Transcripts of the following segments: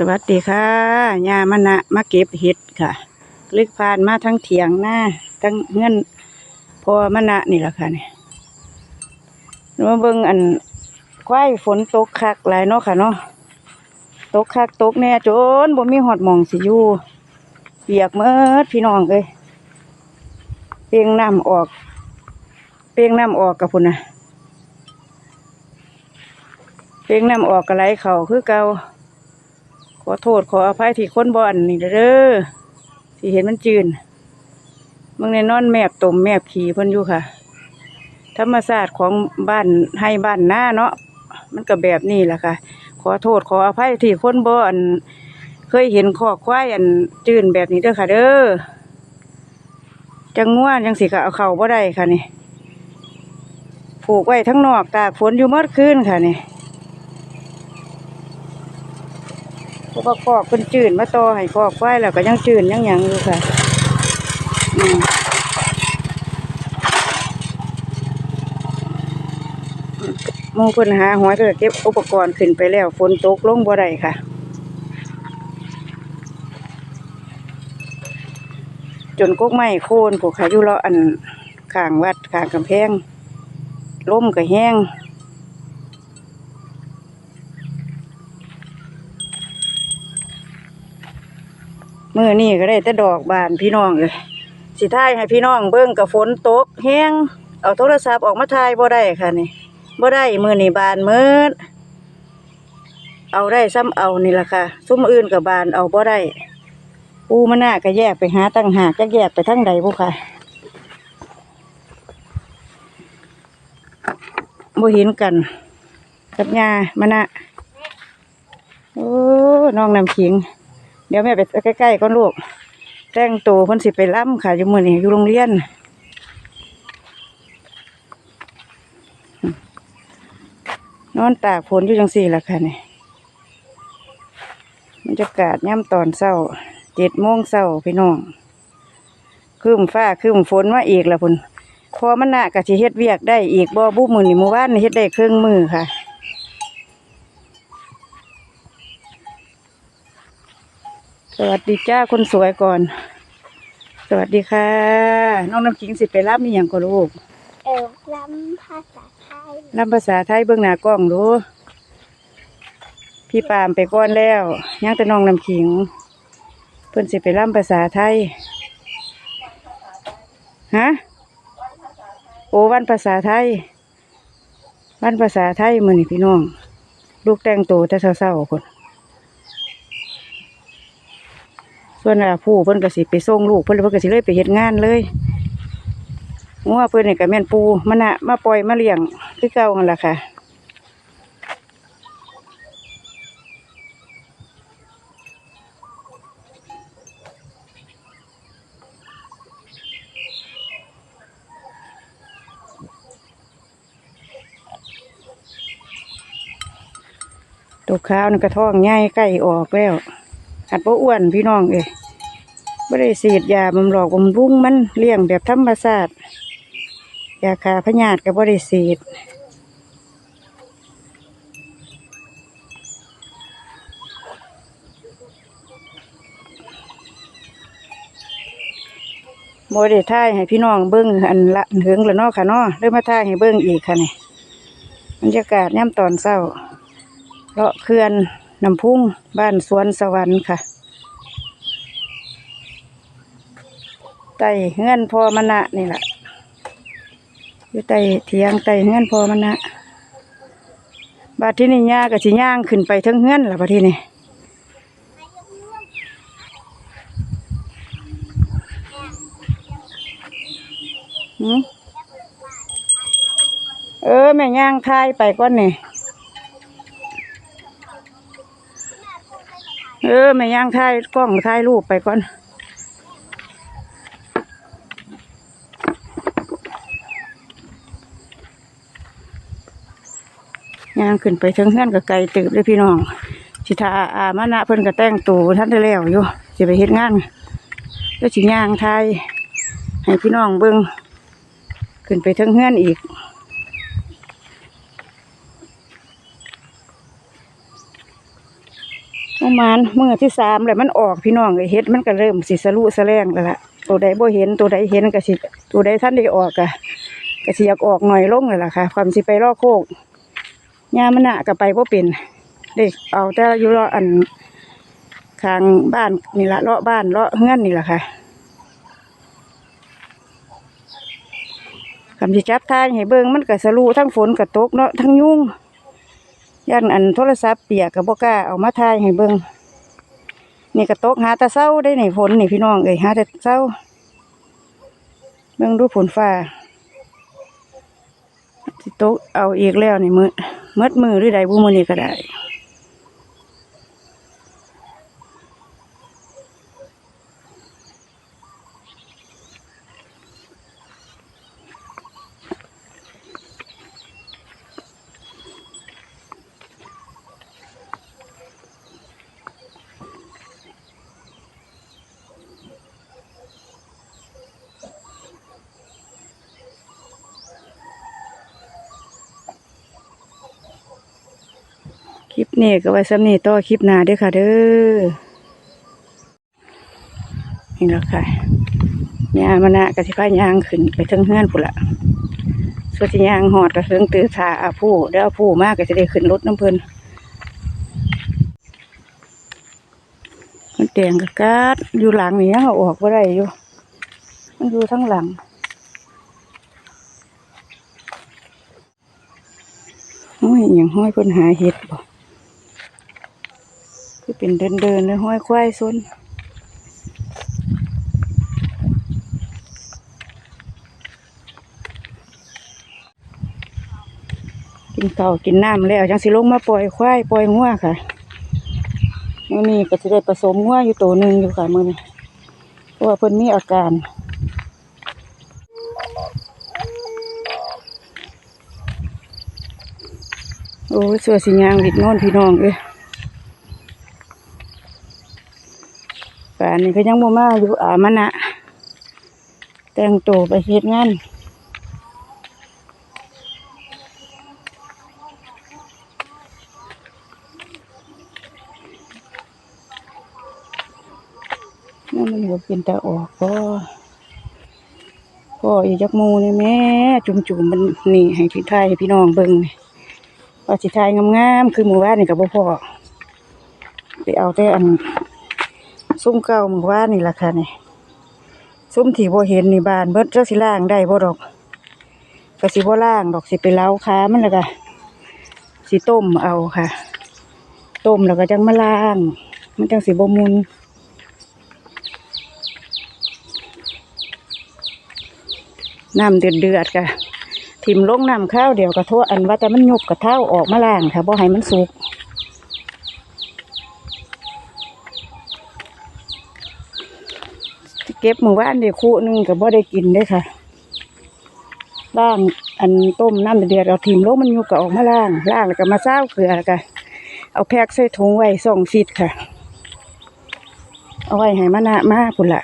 สวัสดีค่ะยามณะมาเก็บเห็ดค่ะ ลึกผ่านมาทั้งเถียงหน้าทั้งเงื่อนพอมณะนี่แหละค่ะเนี่ยมาเบิ่งอันควายฝนตกคักหลายเนาะค่ะเนาะตกคักตกแน่จนบ่มีหอดมองสิอยู่เปียกเมิดพี่น้องเอ้ยเปียงน้ำออก เปียงน้ำออกกับพุ่นนะเปียงน้ำออกกระไหลเข่าคือเก่า อโทษขออภัยที่คนบ่อนนี่เด้อที่เห็นมันจืนมึงในนอนแมบตุ่มแมบขี่เพิ่นอยู่ค่ะ ธรรมศาสตร์ของบ้านให้บ้านหน้าเนาะมันก็แบบนี้แหละค่ะ ขอโทษขออภัยที่คนบ่อนเคยเห็นขอควายอันจืนแบบนี้เด้อค่ะ เด้อจังง่วนจังสิก็เอาเข่าบ่ได้ค่ะนี่ผูกไว้ทั้งนอกตากฝนอยู่มื่อคืนค่ะนี่ เพ ราะว่าคอกเป็นจืดมาต่อให้คอกไว้แล้วก็ยังจืดยังยังอยู่ค่ะอืมหมูเพิ่นหาหัวเธอเก็บอุปกรณ์ขึ้นไปแล้วฝนตกลงบ่ได้ค่ะ จนกกไม้โค่นพวกขาอยู่เลาะอันข้างวัดข้างกำแพงล้มก็แห้ง มื่อนี่ก็ได้แต่ดอกบานพี่น้องเลยสิท้ายให้พี่น้องเบิ่งกับฝนตกแห้งเอาโทรศัพท์ออกมาถ่ายบ่ได้ค่ะนี่บ่ได้มือนี่บานเมืดเอาได้ซ้ำเอานี่ละค่ะ ซุ้มอื่นกับบานเอาบ่ได้ปูมันน่าก็แยกไปหาตั้งหากจะแยกไปทั้งใดบุค่ะบ่เห็นกัน กับยามันน่ะโอ้น้องน้ำขิง เดี๋ยวแม่ไปใกล้ๆก่อนลูก แต่งตัวเพิ่นสิไปล่ำค่ะอยู่มื้อนี้อยู่โรงเรียนนอนตากฝนอยู่จังสี่ละค่ะนี่บรรยากาศย่ำตอนเช้าเจ็ดโมงเช้าพี่น้องคืมฟ้าคืมฝนมาอีกล้วพุ่นพอมันน่ะกะสิเฮ็ดเวียกได้อีกบ่บุ้มือนี้มื้อวานเฮ็ดได้ครึ่งมือค่ะ สวัสดีจ้าคนสวยก่อน สวัสดีค่ะ น้องน้ำขิงสิไปรับมีอย่างก็ลูกเออล้ำภาษาไทยรับภาษาไทยเบื้องหน้ากล้องดูพี่ปามไปก่อนแล้วยังแต่น้องน้ำขิง เพิ่นสิไปร่ำภาษาไทยฮะโอวันภาษาไทย วันภาษาไทยมือนี่พี่น้อง ลูกแต่งตัวแต่เศร้าๆคน ส่วนอาผู้เพิ่นก็สิไปส่งลูกเพิ่นเพิ่นก็สิเลยไปเฮ็ดงานเลยงัวเพิ่นนี่ก็แม่นปูมันะมาปล่อยมาเลี้ยงคือเก่าหั่นล่ะค่ะตัวขาวนี่กระท้องใหญ่ใกล้ออกแล้วอัดบ่อ้วนพี่น้องเอ้ย บ่ได้สีดยาบำหลอกบำรุงมันเลี้ยงแบบธรรมชาติยาคาพยาธิก็บ่ได้สีดบ่ได้ท่ายให้พี่น้องเบิ่งอันละเหิงละนาะค่ะนาะเริ่มมาท่ายให้เบิ่งอีกค่ะนี่บรรยากาศย่ำตอนเช้าเลาะเขื่อนน้ำพุ่งบ้านสวนสวรรค์ค่ะ ไตเงื่อนพอมณะนี่แหละอยู่ไตเถียงไตเงื่อนพอมณะบาดที่นี่ย่ากับสิย่างขึ้นไปทั้งเงื่อนล่ะบาดที่นี่เออแม่ย่างทายไปก่อนนี่เออแม่ย่างถ่ายกล้องถ่ายรูปไปก่อน ย่างขึ้นไปถึงเฮือนกับไก่ตืบเลยพี่น้องสิทาอามานะเพิ่นก็แต่งตัวท่านได้แล้วอยู่สิไปเฮ็ดงานแล้วสิย่างถ่ายให้พี่น้องเบิ่งขึ้นไปถึงเฮือนอีกประมาณเมื่อที่สามแล้วมันออกพี่น้องเอ้ยเฮ็ดมันก็เริ่มสิสลุสะแลงแล้วล่ะตัวใดบ่เห็นตัวใดเห็นก็สิตัวใดท่านได้ออกก็ก็สิอยากออกหน่อยลงเลยล่ะค่ะ ความสิไปรอโคก ยามมันน่ะก็ไปบ่เป็นเด็กเอาแต่อยู่รออันข้างบ้านนี่ละเลาะบ้านเลาะเฮือนนี่แหละค่ะคำสิจับทางให้เบิงมันก็สลุทั้งฝนก็ตกเนาะทั้งยุ่งย่านอันโทรศัพท์เปียกกับบก้าเอามาถ่ายให้เบิงนี่ก็ตกหาต่เศร้าได้นี่ฝนนี่พี่น้องเอ้ยหาแต่เศร้าเบิ่งดูฝนฟ้าสิตกเอาอีกแล้วนี่มือ มดมือหรือใดบุมือนี้ก็ได้ ลิปนี้ก็ไว้ซ้ำนี้ต่อคลิปหน้าด้อค่ะเด้อนี่แหละค่ะยามานะกสิพายางขึ้นไปทั้งเฮือนพุ่นละส่วนสิยางหอดกระเทิงตื้อถาอาผู้เด้อผู้มากก็จะได้ขึ้นรถน้ำเพลินมันแตงกะกาดอยู่หลังนี่ยังเอาออกบ่ได้อยู่ มันอยู่ทั้งหลังห้ยอย่างห้อยเพิ่นหาเห็ดบ่ คือเป็นเดินเดินๆเลยห้อยควายซนกินข้ากินน้ำแล้วจังสิลงมาปล่อยควายปล่อยงัวค่ะมื้อนี้ก็สิได้ผสมงัวอยู่ตัวหนึ่งอยู่ค่ะมื้อนี้เพราะว่าเพิ่นมีอาการโอ้เสือสียางวิดน่นพี่น้องเอ้ยานนี้ก็ยังบ่มาอยู่อามันนะแต่งตัวไปเฮ็ดงานนั่นมันหัวเป็นตาออกก็ก็อีจักมูนี่แม่จุ่มๆมันนี่ให้พี่ทายให้พี่น้องเบิ่งนี่ว่าสิทายงามๆคือหมู่บ้านนี่กับบ่พอไปเอาแต่อัน ซุ้มเก่ามู่บ้านี่ล่ะค่ะนี่ซุ้มที่บ่เห็นนี่บานเบิดเจ้าสิล่างได้บ่ดอกก็สิบ่ล่างดอกสิไปเล้าค้ามันแล้วก็สิต้มเอาค่ะ ต้มแล้วก็จังมาล่าง มันจังสิบ่มุนน้ำเดือดเดือดๆค่ะทิมลงน้ำข้าวเดี๋ยวกระโทษอันว่าแต่มันยุบกระเท้าออกมาล่างค่ะบ่ให้มันสุก เก็บมือว่านเดี๋ยวคู่หนึงกับ่ได้กินได้ค่ะล่างอันต้มน้ำเดือดเอาทิมลกมันอยู่กับออกมาล่างล่างแล้วก็มาเศร้าเกลือแล้วก็เอาแพ็กใส่ถุงไว้ส่งฟิตค่ะ เอาไว้ให้มะนนะมาพุ่นละ่ะ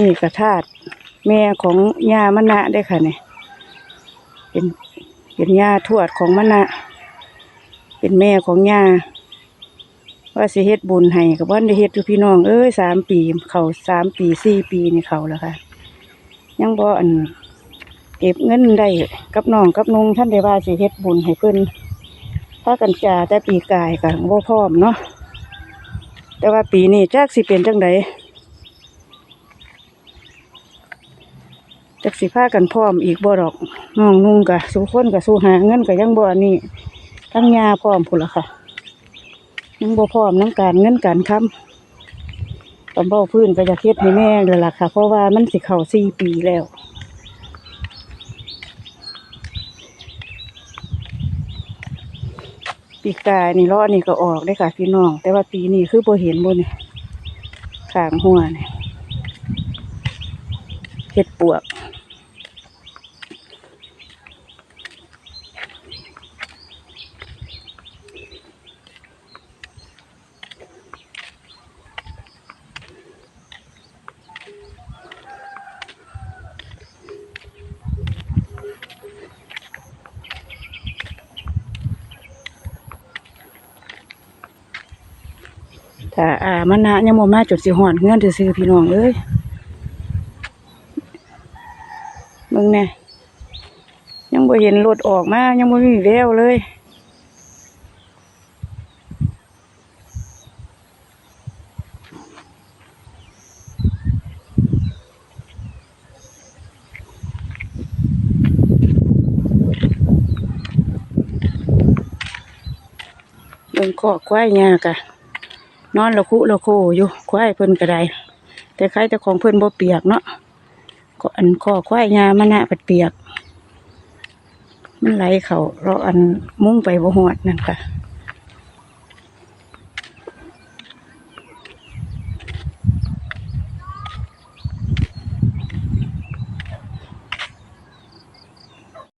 นนี้กระทาดแม่ของย่ามะนะได้ค่ะเนี่ยเป็นเป็นย่าทวดของมะนะเป็นแม่ของย่าว่าสิเฮ็ดบุญให้กับว่าได้เฮ็ดอยู่พี่น้องเอ้ยสามปีเขาสามปีสี่ปีนี่เขาแล้วค่ะ ยังบ่อันเก็บเงินได้กับน้องกับนุงท่านได้ว่าสิเฮ็ดบุญให้เพิ่นพากันจ่าแต่ปีกายกับบ่พร้อมเนาะแต่ว่าปีนี้จักสิเป็นจังได จักสิพากันพร้อมอีกบ่ดอกน้องนุ่งกะสู้คนกะสู้หาเงินกะยังบ่อันนี้ทั้งยาพร้อมพุ่นละค่ะยังบ่พร้อมน้ำการเงินการค้ำตำเบ้าพื้นก็จะเฮ็ดให้แม่แล้วล่ะค่ะ เพราะว่ามันสิเข้าสี่ปีแล้วปีกายนี่ล้อนี่ก็ออกได้ค่ะพี่น้อง แต่ว่าปีนี้คือบ่เห็นบ่เนี่ยขางหัวเนี่ย เห็ดปวกถ้าอ่ามันนะยังบ่มาจดสิหอนเงื่อนซื่อๆพี่น้องเอ้ยึงแน่ยังบ่เห็นรถออกมา ยังบ่มีแววเลย เบิ่งคอกควายยากะนอนละคุละโคอยู่ควายเพิ่นก็ได้แต่ใครแต่ของเพิ่นบ่เปียกเนาะ ก็อันคอควายงามันน่ะเปียก มันไหลเขาเราอันมุ่งไปบ่หอดนั่นค่ะ